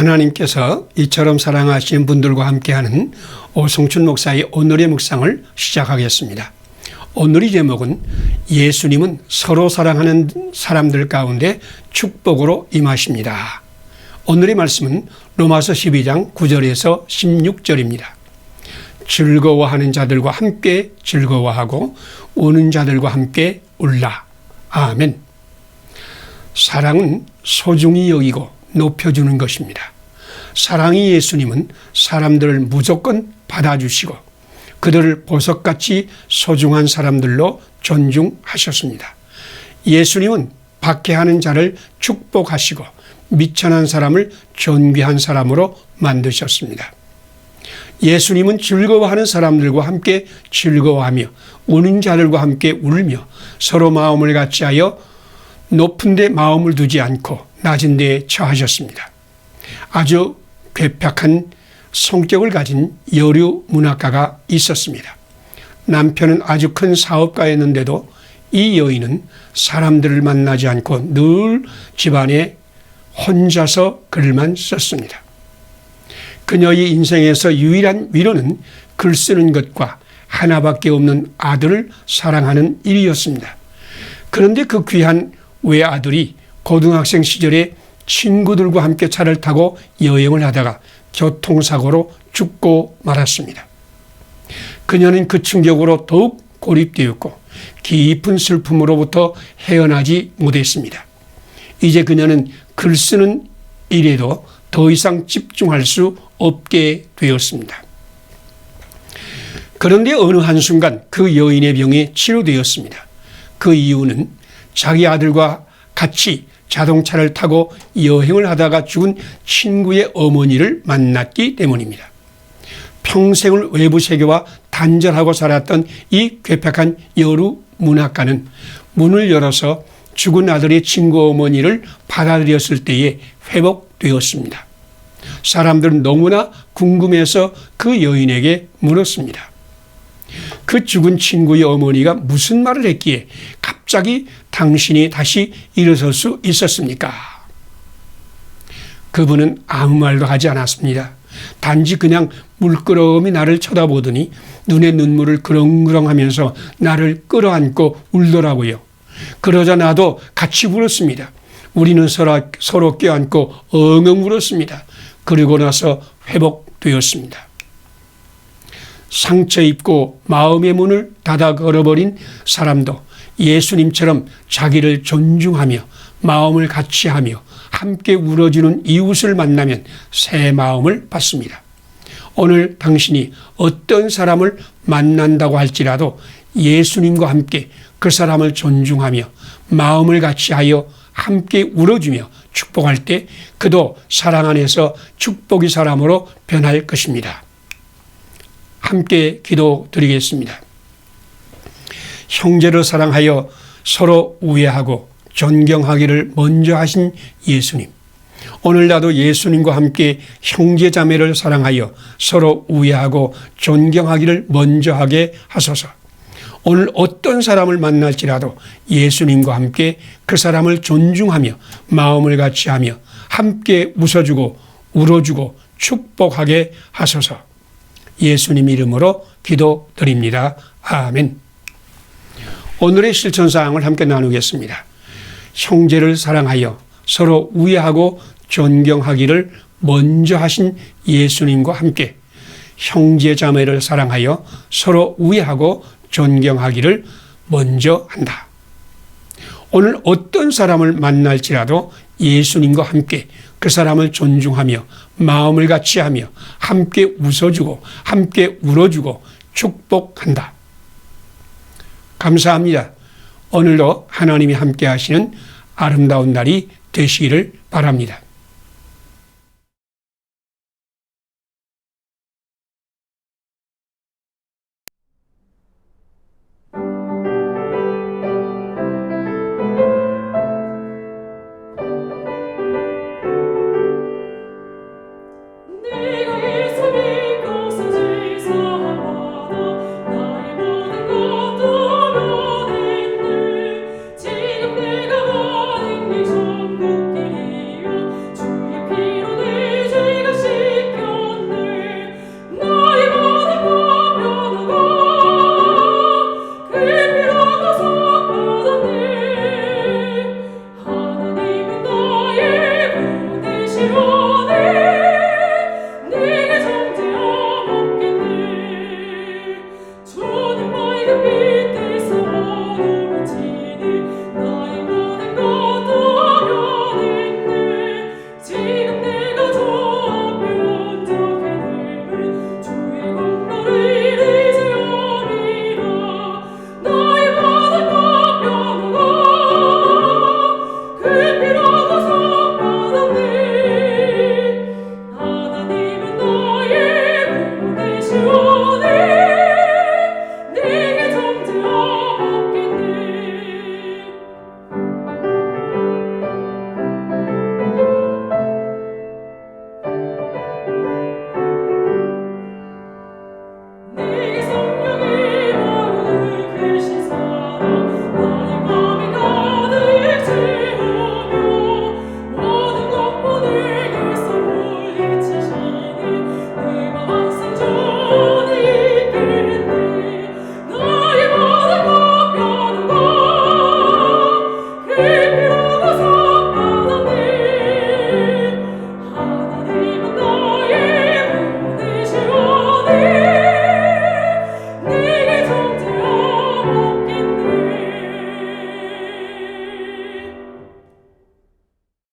하나님께서 이처럼 사랑하시는 분들과 함께하는 오성춘 목사의 오늘의 묵상을 시작하겠습니다. 오늘의 제목은 예수님은 서로 사랑하는 사람들 가운데 축복으로 임하십니다. 오늘의 말씀은 로마서 12장 9절에서 16절입니다. 즐거워하는 자들과 함께 즐거워하고 우는 자들과 함께 울라. 아멘. 사랑은 소중히 여기고 높여주는 것입니다. 사랑이 예수님은 사람들을 무조건 받아주시고 그들을 보석같이 소중한 사람들로 존중하셨습니다. 예수님은 박해하는 자를 축복하시고 미천한 사람을 존귀한 사람으로 만드셨습니다. 예수님은 즐거워하는 사람들과 함께 즐거워하며 우는 자들과 함께 울며 서로 마음을 같이하여 높은 데 마음을 두지 않고 낮은 데에 처하셨습니다. 아주 괴팍한 성격을 가진 여류 문학가가 있었습니다. 남편은 아주 큰 사업가였는데도 이 여인은 사람들을 만나지 않고 늘 집안에 혼자서 글만 썼습니다. 그녀의 인생에서 유일한 위로는 글 쓰는 것과 하나밖에 없는 아들을 사랑하는 일이었습니다. 그런데 그 귀한 외아들이 고등학생 시절에 친구들과 함께 차를 타고 여행을 하다가 교통사고로 죽고 말았습니다. 그녀는 그 충격으로 더욱 고립되었고 깊은 슬픔으로부터 헤어나지 못했습니다. 이제 그녀는 글 쓰는 일에도 더 이상 집중할 수 없게 되었습니다. 그런데 어느 한순간 그 여인의 병이 치료되었습니다. 그 이유는 자기 아들과 같이 자동차를 타고 여행을 하다가 죽은 친구의 어머니를 만났기 때문입니다. 평생을 외부 세계와 단절하고 살았던 이 괴팍한 여루 문학가는 문을 열어서 죽은 아들의 친구 어머니를 받아들였을 때에 회복되었습니다. 사람들은 너무나 궁금해서 그 여인에게 물었습니다. 그 죽은 친구의 어머니가 무슨 말을 했기에 갑자기 당신이 다시 일어설 수 있었습니까? 그분은 아무 말도 하지 않았습니다. 단지 그냥 물끄러미 나를 쳐다보더니 눈에 눈물을 그렁그렁 하면서 나를 끌어안고 울더라고요. 그러자 나도 같이 울었습니다. 우리는 서로, 서로 껴안고 엉엉 울었습니다. 그리고 나서 회복되었습니다. 상처 입고 마음의 문을 닫아 걸어버린 사람도 예수님처럼 자기를 존중하며 마음을 같이 하며 함께 울어주는 이웃을 만나면 새 마음을 받습니다. 오늘 당신이 어떤 사람을 만난다고 할지라도 예수님과 함께 그 사람을 존중하며 마음을 같이 하여 함께 울어주며 축복할 때 그도 사랑 안에서 축복의 사람으로 변할 것입니다. 함께 기도 드리겠습니다. 형제를 사랑하여 서로 우애하고 존경하기를 먼저 하신 예수님. 오늘 나도 예수님과 함께 형제 자매를 사랑하여 서로 우애하고 존경하기를 먼저 하게 하소서. 오늘 어떤 사람을 만날지라도 예수님과 함께 그 사람을 존중하며 마음을 같이 하며 함께 웃어주고 울어주고 축복하게 하소서. 예수님 이름으로 기도드립니다. 아멘. 오늘의 실천사항을 함께 나누겠습니다. 형제를 사랑하여 서로 우애하고 존경하기를 먼저 하신 예수님과 함께 형제 자매를 사랑하여 서로 우애하고 존경하기를 먼저 한다. 오늘 어떤 사람을 만날지라도 예수님과 함께 그 사람을 존중하며 마음을 같이 하며 함께 웃어주고 함께 울어주고 축복한다. 감사합니다. 오늘도 하나님이 함께 하시는 아름다운 날이 되시기를 바랍니다.